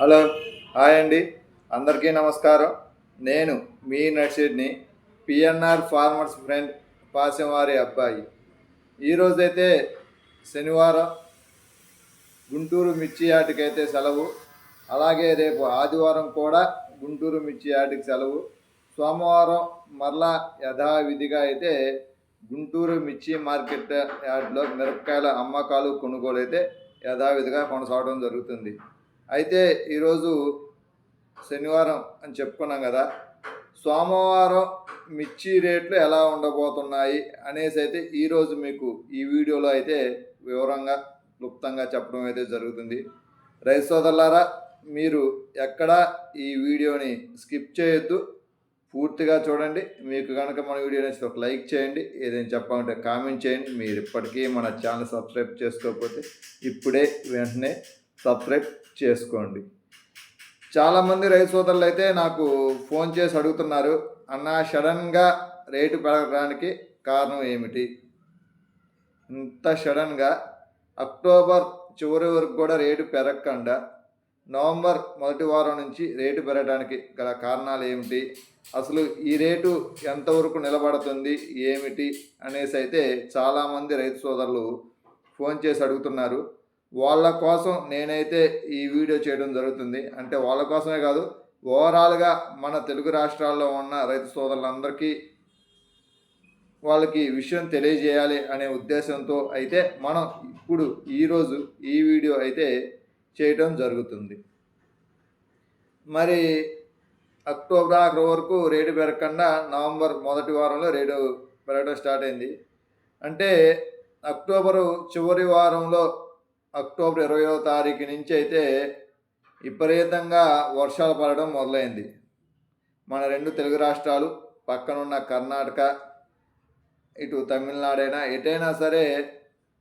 Hello hi అండి. అందరికీ నమస్కారం. నేను మీ నర్సిడ్ని పిఎన్ఆర్ ఫార్మర్స్ ఫ్రెండ్ పాసెవారి అబ్బాయి. ఈరోజైతే శనివారం గుంటూరు మిర్చి యాటికైతే సెలవు. అలాగే రేపు ఆదివారం కూడా గుంటూరు మిర్చి యాటికి సెలవు. సోమవారం మరలా యథావిధిగా అయితే గుంటూరు మిర్చి మార్కెట్ యార్డ్లో మిరపకాయల అమ్మకాలు కొనుగోలు అయితే యథావిధిగా కొనసాగడం జరుగుతుంది. అయితే ఈరోజు శనివారం అని చెప్పుకున్నాం కదా సోమవారం మిర్చి రేట్లు ఎలా ఉండబోతున్నాయి అనేసి అయితే ఈరోజు మీకు ఈ వీడియోలో అయితే వివరంగా క్లుప్తంగా చెప్పడం అయితే జరుగుతుంది. రైతు సోదరులారా మీరు ఎక్కడ ఈ వీడియోని స్కిప్ చేయొద్దు. పూర్తిగా చూడండి. మీకు కనుక మన వీడియో నచ్చితే ఒక లైక్ చేయండి. ఏదైనా చెప్పాలంటే కామెంట్ చేయండి. మీరు ఇప్పటికీ మన ఛానల్ సబ్స్క్రైబ్ చేసుకోకపోతే ఇప్పుడే వెంటనే సబ్స్క్రైబ్ చేసుకోండి. చాలామంది రైతు సోదరులు అయితే నాకు ఫోన్ చేసి అడుగుతున్నారు అన్న సడన్గా రేటు పెరగడానికి కారణం ఏమిటి? ఇంత సడన్గా అక్టోబర్ చివరి వరకు కూడా రేటు పెరగకుండా నవంబర్ మొదటి వారం నుంచి రేటు పెరగడానికి గల కారణాలు ఏమిటి? అసలు ఈ రేటు ఎంతవరకు నిలబడుతుంది? ఏమిటి? అనేసి అయితే చాలామంది రైతు సోదరులు ఫోన్ చేసి అడుగుతున్నారు. వాళ్ళ కోసం నేనైతే ఈ వీడియో చేయడం జరుగుతుంది. అంటే వాళ్ళ కోసమే కాదు ఓవరాల్గా మన తెలుగు రాష్ట్రాల్లో ఉన్న రైతు సోదరులందరికీ వాళ్ళకి విషయం తెలియజేయాలి అనే ఉద్దేశంతో అయితే మనం ఇప్పుడు ఈరోజు ఈ వీడియో అయితే చేయటం జరుగుతుంది. మరి అక్టోబర్ ఆఖరి వరకు రేటు పెరగకుండా నవంబర్ మొదటి వారంలో రేటు పెరగడం స్టార్ట్ అయింది. అంటే అక్టోబరు చివరి వారంలో అక్టోబర్ ఇరవయో తారీఖు నుంచి అయితే విపరీతంగా వర్షాలు పడడం మొదలైంది. మన రెండు తెలుగు రాష్ట్రాలు పక్కనున్న కర్ణాటక ఇటు తమిళనాడైనా ఎటైనా సరే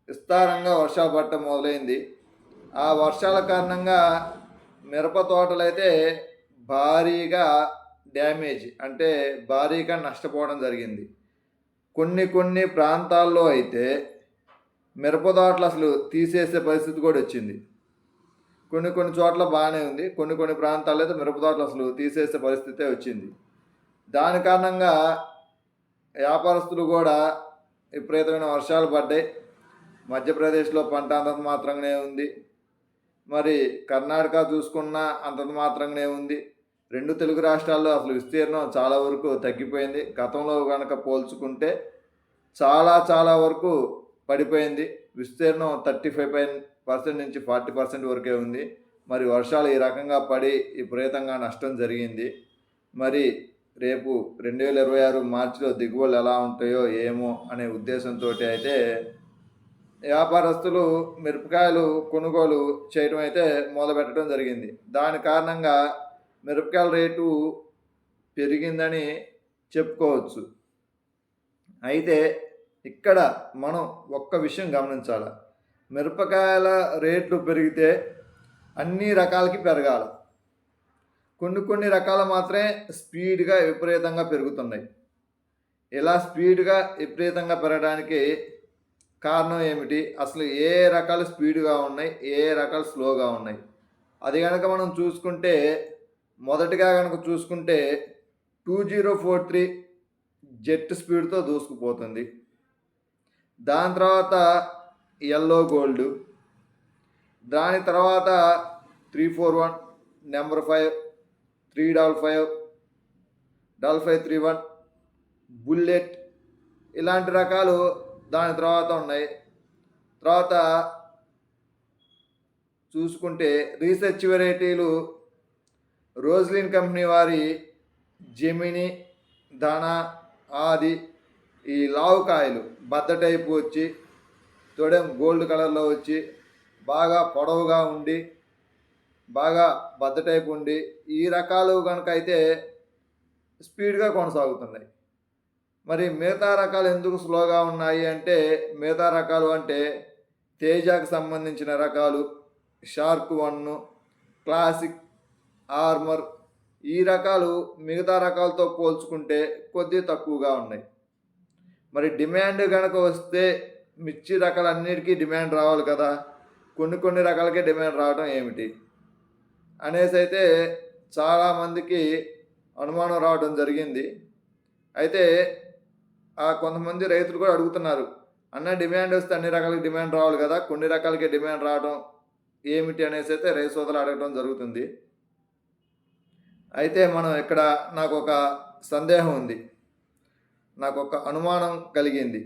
విస్తారంగా వర్షాలు పడటం మొదలైంది. ఆ వర్షాల కారణంగా మిరప తోటలైతే భారీగా డ్యామేజ్ అంటే భారీగా నష్టపోవడం జరిగింది. కొన్ని కొన్ని ప్రాంతాల్లో అయితే మిరపదాట్లు అసలు తీసేసే పరిస్థితి కూడా వచ్చింది. కొన్ని కొన్ని చోట్ల బాగానే ఉంది. కొన్ని కొన్ని ప్రాంతాల్లో అయితే మిరపదాట్లు అసలు తీసేసే పరిస్థితే వచ్చింది. దాని కారణంగా వ్యాపారస్తులు కూడా విపరీతమైన వర్షాలు పడ్డాయి. మధ్యప్రదేశ్లో పంట అంతంత మాత్రంగానే ఉంది. మరి కర్ణాటక చూసుకున్నా అంతంత మాత్రంగానే ఉంది. రెండు తెలుగు రాష్ట్రాల్లో అసలు విస్తీర్ణం చాలా వరకు తగ్గిపోయింది. గతంలో కనుక పోల్చుకుంటే చాలా చాలా వరకు పడిపోయింది. విస్తీర్ణం థర్టీ ఫైవ్ పర్సెంట్ నుంచి ఫార్టీ పర్సెంట్ వరకే ఉంది. మరి వర్షాలు ఈ రకంగా పడి విపరీతంగా నష్టం జరిగింది. మరి రేపు రెండు వేల ఇరవై ఆరు మార్చిలో దిగుబడులు ఎలా ఉంటాయో ఏమో అనే ఉద్దేశంతో అయితే వ్యాపారస్తులు మిరపకాయలు కొనుగోలు చేయడం అయితే మొదలుపెట్టడం జరిగింది. దాని కారణంగా మిరపకాయల రేటు పెరిగిందని చెప్పుకోవచ్చు. అయితే ఇక్కడ మనం ఒక్క విషయం గమనించాలి. మిరపకాయల రేట్లు పెరిగితే అన్ని రకాలకి పెరగాలి. కొన్ని కొన్ని రకాలు మాత్రమే స్పీడ్గా విపరీతంగా పెరుగుతున్నాయి. ఇలా స్పీడ్గా విపరీతంగా పెరగడానికి కారణం ఏమిటి? అసలు ఏ రకాలు స్పీడ్గా ఉన్నాయి? ఏ రకాలు స్లోగా ఉన్నాయి? అది కనుక మనం చూసుకుంటే మొదటిగా కనుక చూసుకుంటే two zero four three jet స్పీడ్తో దూసుకుపోతుంది. దాని తర్వాత ఎల్లో గోల్డ్ దాని తర్వాత three four one number five three double five double five three one bullet ఇలాంటి రకాలు దాని తర్వాత ఉన్నాయి. తర్వాత చూసుకుంటే రీసెర్చ్ వెరైటీలు రోజ్లిన్ కంపెనీ వారి జెమిని ధన ఆది ఈ లావుకాయలు బద్ద టైపు వచ్చి తొడెం గోల్డ్ కలర్లో వచ్చి బాగా పొడవుగా ఉండి బాగా బద్ద టైపు ఉండి ఈ రకాలు కనుక అయితే స్పీడ్గా కొనసాగుతున్నాయి. మరి మిగతా రకాలు ఎందుకు స్లోగా ఉన్నాయి అంటే మిగతా రకాలు అంటే తేజాకు సంబంధించిన రకాలు షార్క్ వన్ క్లాసిక్ ఆర్మర్ ఈ రకాలు మిగతా రకాలతో పోల్చుకుంటే కొద్దిగా తక్కువగా ఉన్నాయి. మరి డిమాండ్ కనుక వస్తే మిర్చి రకాలన్నిటికీ డిమాండ్ రావాలి కదా. కొన్ని కొన్ని రకాలకే డిమాండ్ రావడం ఏమిటి? అనేసి అయితే చాలామందికి అనుమానం రావడం జరిగింది. అయితే ఆ కొంతమంది రైతులు కూడా అడుగుతున్నారు అన్న డిమాండ్ వస్తే అన్ని రకాలకి డిమాండ్ రావాలి కదా. కొన్ని రకాలకి డిమాండ్ రావడం ఏమిటి? అనేసి అయితే రైతు సోదరులు అడగడం జరుగుతుంది. అయితే మనం ఇక్కడ నాకు ఒక సందేహం ఉంది. నాకు ఒక అనుమానం కలిగింది.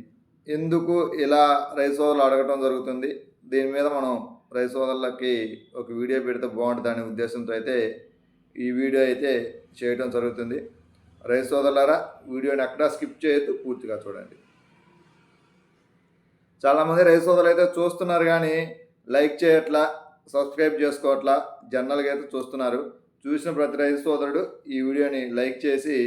ఎందుకు ఇలా రైతు సోదరులు అడగటం జరుగుతుంది? దీని మీద మనం రైతు సోదరులకి ఒక వీడియో పెడితే బాగుంటుంది అనే ఉద్దేశంతో అయితే ఈ వీడియో అయితే చేయడం జరుగుతుంది. రైతు సోదరులారా వీడియోని ఎక్కడా స్కిప్ చేయొద్దు పూర్తిగా చూడండి. చాలామంది రైతు సోదరులు అయితే చూస్తున్నారు కానీ లైక్ చేయట్లా సబ్స్క్రైబ్ చేసుకోవట్లా జనరల్గా అయితే చూస్తున్నారు. చూసిన ప్రతి రైతు సోదరుడు ఈ వీడియోని లైక్ చేసి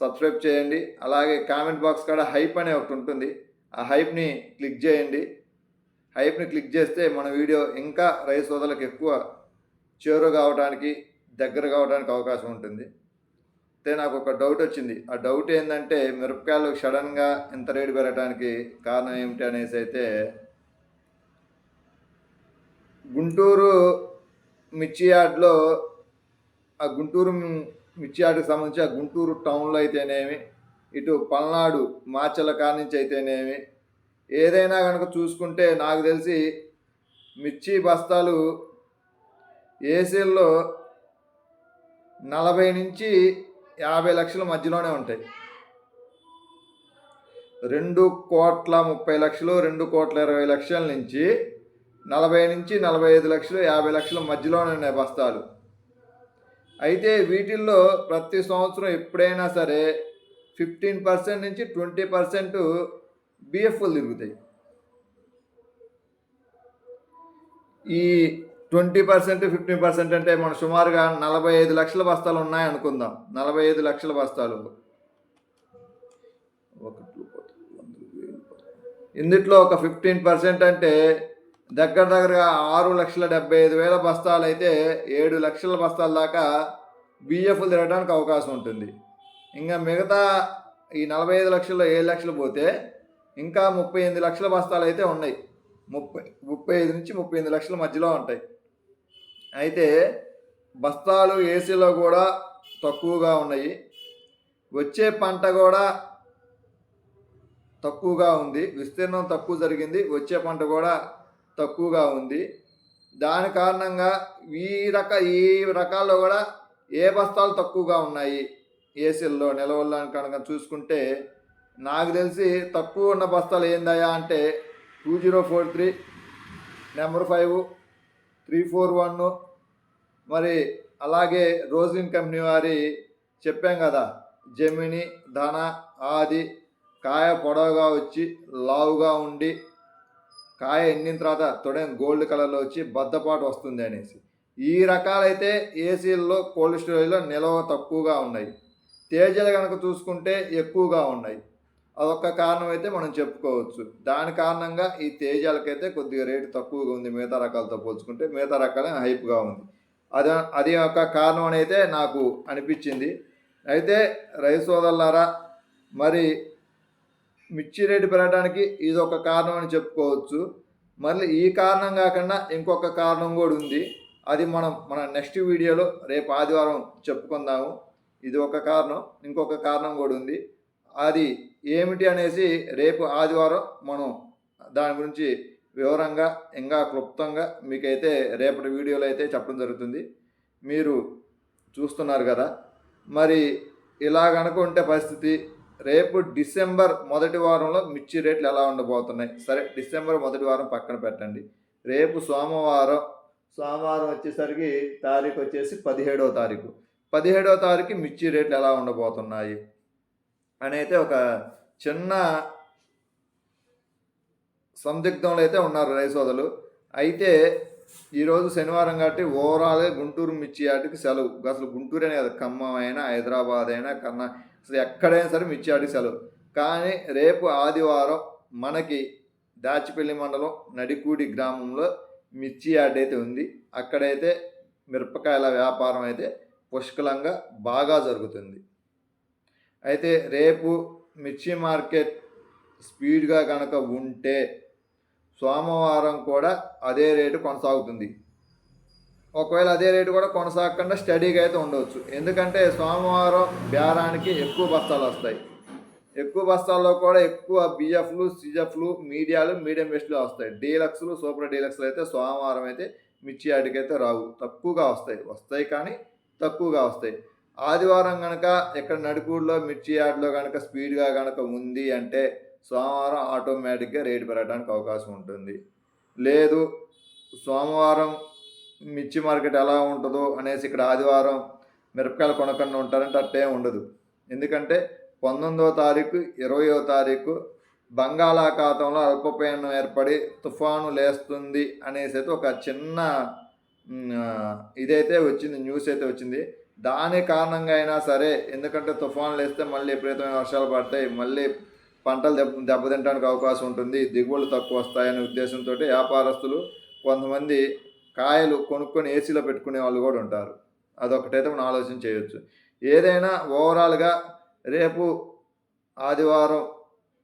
సబ్స్క్రైబ్ చేయండి. అలాగే కామెంట్ బాక్స్ కాడ హైప్ అనే ఒకటి ఉంటుంది. ఆ హైప్ని క్లిక్ చేయండి. హైప్ని క్లిక్ చేస్తే మన వీడియో ఇంకా రైతు సోదరులకు ఎక్కువ చేరు కావడానికి దగ్గర కావడానికి అవకాశం ఉంటుంది. అయితే నాకు ఒక డౌట్ వచ్చింది. ఆ డౌట్ ఏంటంటే మిరపకాయలు సడన్గా ఇంత రేటు పెరగడానికి కారణం ఏమిటి అనేసి అయితే గుంటూరు మిర్చి యార్డ్లో ఆ గుంటూరు మిర్చి యార్డ్కి సంబంధించి ఆ గుంటూరు టౌన్లో అయితేనేమి ఇటు పల్నాడు మాచల కాడ నుంచి అయితేనేమి ఏదైనా కనుక చూసుకుంటే నాకు తెలిసి మిర్చి బస్తాలు ఏసీల్లో నలభై నుంచి యాభై లక్షల మధ్యలోనే ఉంటాయి. రెండు కోట్ల ముప్పై లక్షలు రెండు కోట్ల ఇరవై లక్షల నుంచి నలభై నుంచి నలభై ఐదు లక్షలు యాభై లక్షల మధ్యలోనే ఉన్నాయి బస్తాలు. అయితే వీటిల్లో ప్రతి సంవత్సరం ఎప్పుడైనా సరే ఫిఫ్టీన్ పర్సెంట్ నుంచి ట్వంటీ పర్సెంట్ బిఎఫ్ఓలు తిరుగుతాయి. ఈ ట్వంటీ పర్సెంట్ ఫిఫ్టీన్ పర్సెంట్ అంటే మనం సుమారుగా నలభై ఐదు లక్షల బస్తాలు ఉన్నాయి అనుకుందాం. నలభై ఐదు లక్షల బస్తాలు. ఇందుట్లో ఒక ఫిఫ్టీన్ పర్సెంట్ అంటే దగ్గర దగ్గరగా ఆరు లక్షల డెబ్బై ఐదు వేల బస్తాలు అయితే ఏడు లక్షల బస్తాల దాకా బిఎఫ్లు తిరగడానికి అవకాశం ఉంటుంది. ఇంకా మిగతా ఈ నలభై ఐదు లక్షల్లో ఏడు లక్షలు పోతే ఇంకా ముప్పై ఎనిమిది లక్షల బస్తాలు అయితే ఉన్నాయి. ముప్పై ముప్పై ఐదు నుంచి ముప్పై ఎనిమిది లక్షల మధ్యలో ఉంటాయి. అయితే బస్తాలు ఏసీలో కూడా తక్కువగా ఉన్నాయి. వచ్చే పంట కూడా తక్కువగా ఉంది. విస్తీర్ణం తక్కువ జరిగింది. వచ్చే పంట కూడా తక్కువగా ఉంది. దాని కారణంగా ఈ రక ఈ రకాల్లో కూడా ఏ బస్తాలు తక్కువగా ఉన్నాయి? ఏసీల్లో నిలవల్లని కనుక చూసుకుంటే నాకు తెలిసి తక్కువ ఉన్న బస్తాలు ఏందయ్యా అంటే two zero four three number five three four one. మరి అలాగే రోజిన్ కంపెనీ వారి చెప్పాం కదా జమిని ధన ఆది కాయ పొడవుగా వచ్చి లావుగా ఉండి కాయ ఎండిన తర్వాత తొడెం గోల్డ్ కలర్లో వచ్చి బద్దపాటు వస్తుంది అనేసి. ఈ రకాలైతే ఏసీల్లో కోల్డ్ స్టోరేజ్లో నిల్వ తక్కువగా ఉన్నాయి. తేజలు కనుక చూసుకుంటే ఎక్కువగా ఉన్నాయి. అదొక కారణం అయితే మనం చెప్పుకోవచ్చు. దాని కారణంగా ఈ తేజాలకైతే కొద్దిగా రేటు తక్కువగా ఉంది. మిగతా రకాలతో పోల్చుకుంటే మిగతా రకాలే హైప్గా ఉంది. అది అది ఒక కారణం అని అయితే నాకు అనిపించింది. అయితే రైస్ సోదరులారా మరి మిర్చి రేటు పెరగడానికి ఇది ఒక కారణం అని చెప్పుకోవచ్చు. మళ్ళీ ఈ కారణం కాకుండా ఇంకొక కారణం కూడా ఉంది. అది మనం మన నెక్స్ట్ వీడియోలో రేపు ఆదివారం చెప్పుకుందాము. ఇది ఒక కారణం ఇంకొక కారణం కూడా ఉంది. అది ఏమిటి అనేసి రేపు ఆదివారం మనం దాని గురించి వివరంగా ఇంకా క్లుప్తంగా మీకైతే రేపటి వీడియోలో అయితే చెప్పడం జరుగుతుంది. మీరు చూస్తున్నారు కదా. మరి ఇలాగనుకుంటే పరిస్థితి రేపు డిసెంబర్ మొదటి వారంలో మిర్చి రేట్లు ఎలా ఉండబోతున్నాయి? సరే డిసెంబర్ మొదటి వారం పక్కన పెట్టండి. రేపు సోమవారం సోమవారం వచ్చేసరికి తారీఖు వచ్చేసి పదిహేడవ తారీఖు. పదిహేడవ తారీఖు మిర్చి రేట్లు ఎలా ఉండబోతున్నాయి? అని అయితే ఒక చిన్న సందిగ్ధంలో అయితే ఉన్నారు రైసోదలు అయితే ఈరోజు శనివారం కాబట్టి ఓవరాల్గా గుంటూరు మిర్చి ఆటకి సెలవు. అసలు గుంటూరు అనే కదా ఖమ్మం అయినా హైదరాబాద్ అయినా కన్నా అసలు ఎక్కడైనా సరే మిర్చి సెలవు. కానీ రేపు ఆదివారం మనకి దాచిపల్లి మండలం నడికూడి గ్రామంలో మిర్చి యార్డ్ అయితే ఉంది. అక్కడైతే మిరపకాయల వ్యాపారం అయితే పుష్కలంగా బాగా జరుగుతుంది. అయితే రేపు మిర్చి మార్కెట్ స్పీడ్గా కనుక ఉంటే సోమవారం కూడా అదే రేటు కొనసాగుతుంది. ఒకవేళ అదే రేటు కూడా కొనసాగకుండా స్టడీగా అయితే ఉండవచ్చు. ఎందుకంటే సోమవారం బేరానికి ఎక్కువ బస్తాలు వస్తాయి. ఎక్కువ బస్తాల్లో కూడా ఎక్కువ బిఎఫ్లు సిజెఫ్లు మీడియాలు మీడియం బెస్ట్లు వస్తాయి. డీలక్స్లు సూపర్ డీలక్స్లు అయితే సోమవారం అయితే మిర్చి యార్డ్కి అయితే రావు. తక్కువగా వస్తాయి. వస్తాయి కానీ తక్కువగా వస్తాయి. ఆదివారం కనుక ఇక్కడ నడుకూడులో మిర్చి యార్డ్లో కనుక స్పీడ్గా కనుక ఉంది అంటే సోమవారం ఆటోమేటిక్గా రేటు పెరగడానికి అవకాశం ఉంటుంది. లేదు సోమవారం మిర్చి మార్కెట్ ఎలా ఉంటుందో అనేసి ఇక్కడ ఆదివారం మిరపకాయలు కొనకుండా ఉంటారంటే అట్టే ఉండదు. ఎందుకంటే పంతొమ్మిదవ తారీఖు ఇరవయో తారీఖు బంగాళాఖాతంలో అల్పపీడనం ఏర్పడి తుఫాను లేస్తుంది అనేసి అయితే ఒక చిన్న ఇదైతే వచ్చింది న్యూస్ అయితే వచ్చింది. దాని కారణంగా అయినా సరే ఎందుకంటే తుఫాను లేస్తే మళ్ళీ విపరీతమైన వర్షాలు పడతాయి మళ్ళీ పంటలు దెబ్బ దెబ్బతింటానికి అవకాశం ఉంటుంది దిగుబడులు తక్కువ వస్తాయనే ఉద్దేశంతో వ్యాపారస్తులు కొంతమంది కాయలు కొనుక్కొని ఏసీలో పెట్టుకునే వాళ్ళు కూడా ఉంటారు. అదొకటైతే మనం ఆలోచన చేయొచ్చు. ఏదైనా ఓవరాల్గా రేపు ఆదివారం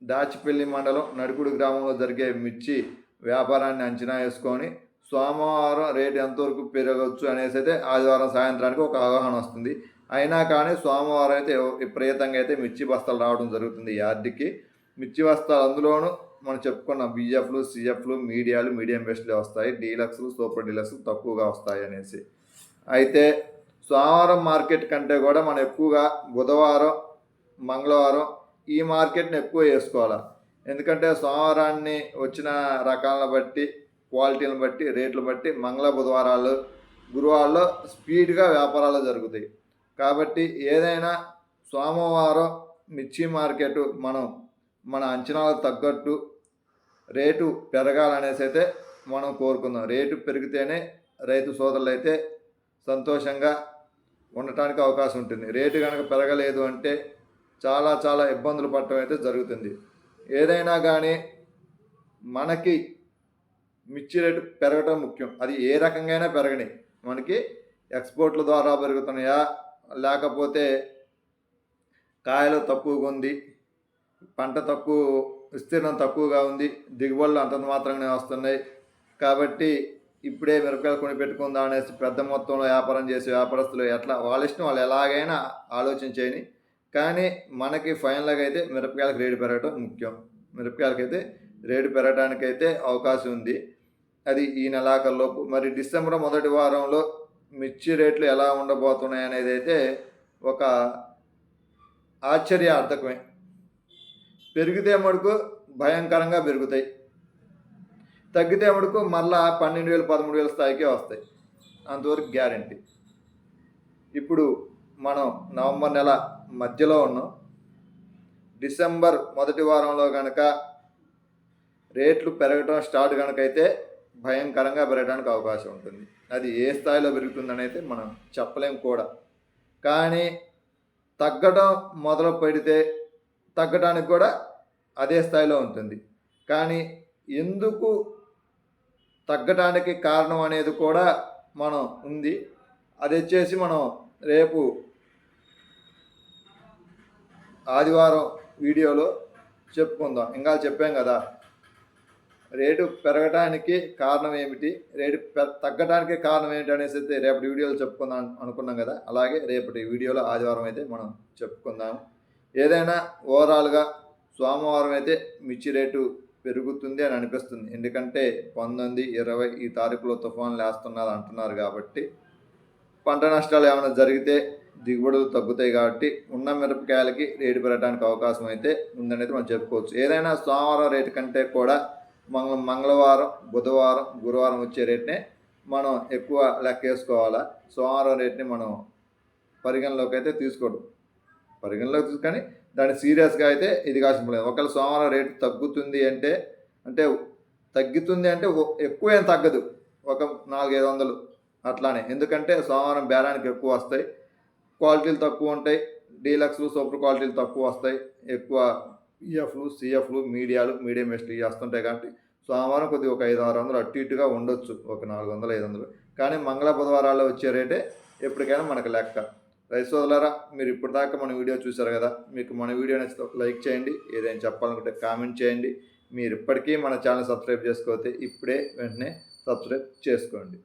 దాచిపల్లి మండలం నడుకుడు గ్రామంలో జరిగే మిర్చి వ్యాపారాన్ని అంచనా వేసుకొని సోమవారం రేటు ఎంతవరకు పెరగవచ్చు అనేసి అయితే ఆదివారం సాయంత్రానికి ఒక అవగాహన వస్తుంది. అయినా కానీ సోమవారం అయితే విపరీతంగా అయితే మిర్చి బస్తాలు రావడం జరుగుతుంది యార్డ్కి. మిర్చి బస్తాలు అందులోనూ మనం చెప్పుకున్న బిఎఫ్లు సిఎఫ్లు మీడియాలు మీడియం బెస్ట్లు వస్తాయి డీలక్స్లు సూపర్ డీలక్స్లు తక్కువగా వస్తాయి అనేసి. అయితే సోమవారం మార్కెట్ కంటే కూడా మనం ఎక్కువగా బుధవారం మంగళవారం ఈ మార్కెట్ని ఎక్కువ వేసుకోవాలి. ఎందుకంటే సోమవారాన్ని వచ్చిన రకాలను బట్టి క్వాలిటీని బట్టి రేట్లు బట్టి మంగళ బుధవారాలు గురువారాల్లో స్పీడ్గా వ్యాపారాలు జరుగుతాయి. కాబట్టి ఏదైనా సోమవారం మిర్చి మార్కెట్ మనం మన అంచనాలకు తగ్గట్టు రేటు పెరగాలనేసి అయితే మనం కోరుకుందాం. రేటు పెరిగితేనే రైతు సోదరులు అయితే సంతోషంగా ఉండటానికి అవకాశం ఉంటుంది. రేటు కనుక పెరగలేదు అంటే చాలా చాలా ఇబ్బందులు పడటం అయితే జరుగుతుంది. ఏదైనా కానీ మనకి మిర్చి రేటు పెరగటం ముఖ్యం. అది ఏ రకంగా పెరగని మనకి ఎక్స్పోర్ట్ల ద్వారా పెరుగుతున్నాయా? లేకపోతే కాయలు తక్కువగా ఉంది. పంట తక్కువ విస్తీర్ణం తక్కువగా ఉంది దిగుబడులు అంతంత మాత్రంగానే వస్తున్నాయి. కాబట్టి ఇప్పుడే మిరపకాయలు కొని పెట్టుకుందాం అనేసి పెద్ద మొత్తంలో వ్యాపారం చేసే వ్యాపారస్తులు ఎట్లా వాళ్ళ ఇష్టం వాళ్ళు ఎలాగైనా ఆలోచన చేయని. కానీ మనకి ఫైనల్గా అయితే మిరపకాయలకు రేటు పెరగడం ముఖ్యం. మిరపకాయలకైతే రేటు పెరగడానికైతే అవకాశం ఉంది. అది ఈ నెలాఖరులోపు. మరి డిసెంబర్ మొదటి వారంలో మిర్చి రేట్లు ఎలా ఉండబోతున్నాయి అనేది అయితే ఒక ఆశ్చర్యార్థకమే. పెరిగితే మటుకు భయంకరంగా పెరుగుతాయి. తగ్గితే మటుకు మళ్ళా పన్నెండు వేలు పదమూడు వేల స్థాయికే వస్తాయి. అంతవరకు గ్యారంటీ. ఇప్పుడు మనం నవంబర్ నెల మధ్యలో ఉన్నాం. డిసెంబర్ మొదటి వారంలో కనుక రేట్లు పెరగడం స్టార్ట్ కనుక అయితే భయంకరంగా పెరగడానికి అవకాశం ఉంటుంది. అది ఏ స్థాయిలో పెరుగుతుందని అయితే మనం చెప్పలేం కూడా. కానీ తగ్గడం మొదలు పెడితే తగ్గడానికి కూడా అదే స్థాయిలో ఉంటుంది. కానీ ఎందుకు తగ్గడానికి కారణం అనేది కూడా మనం ఉంది. అది వచ్చేసి మనం రేపు ఆదివారం వీడియోలో చెప్పుకుందాం. ఇంకా చెప్పాం కదా రేటు పెరగడానికి కారణం ఏమిటి? రేటు పె- తగ్గడానికి కారణం ఏమిటి అనేసి అయితే రేపటి వీడియోలో చెప్పుకుందాం అనుకున్నాం కదా. అలాగే రేపటి వీడియోలో ఆదివారం అయితే మనం చెప్పుకుందాం. ఏదైనా ఓవరాల్గా సోమవారం అయితే మిర్చి రేటు పెరుగుతుంది అని అనిపిస్తుంది. ఎందుకంటే పంతొమ్మిది ఇరవై ఈ తారీఖులో తుఫాన్లు వేస్తున్నారు అంటున్నారు కాబట్టి పంట నష్టాలు ఏమైనా జరిగితే దిగుబడులు తగ్గుతాయి కాబట్టి ఉన్న మిరపకాయలకి రేటు పెరగడానికి అవకాశం అయితే ఉందనేది మనం చెప్పుకోవచ్చు. ఏదైనా సోమవారం రేటు కంటే కూడా మంగళ మంగళవారం బుధవారం గురువారం వచ్చే రేట్నే మనం ఎక్కువ లెక్క వేసుకోవాలా సోమవారం రేట్ని మనం పరిగణలోకి అయితే తీసుకోవడం. పరిగణలోకి తీసుకొని దాన్ని సీరియస్గా అయితే ఇది కాసిన లేదు ఒకవేళ సోమవారం రేటు తగ్గుతుంది అంటే అంటే తగ్గుతుంది అంటే ఎక్కువ ఏం తగ్గదు. ఒక నాలుగైదు వందలు అట్లానే. ఎందుకంటే సోమవారం బేరానికి ఎక్కువ వస్తాయి. క్వాలిటీలు తక్కువ ఉంటాయి. డీలక్స్లు సూపర్ క్వాలిటీలు తక్కువ వస్తాయి. ఎక్కువ ఈఎఫ్లు సిఎఫ్లు మీడియాలు మీడియం బెస్ట్లు వస్తుంటాయి కాబట్టి సోమవారం కొద్దిగా ఒక ఐదు ఆరు వందలు అటు ఇటుగా ఉండొచ్చు. ఒక నాలుగు వందలు ఐదు వందలు. కానీ మంగళ బుధవారాల్లో వచ్చే రేటే ఎప్పటికైనా మనకు లెక్క. రైస్ సోదరులారా మీరు ఇప్పుడు దాకా మన వీడియో చూసారు కదా మీకు మన వీడియో నచ్చితే ఒక లైక్ చేయండి ఏదైనా చెప్పాలనుకుంటే కామెంట్ చేయండి. మీరు ఇప్పటికీ మన ఛానల్ సబ్స్క్రైబ్ చేసుకోకపోతే ఇప్పుడే వెంటనే సబ్స్క్రైబ్ చేసుకోండి.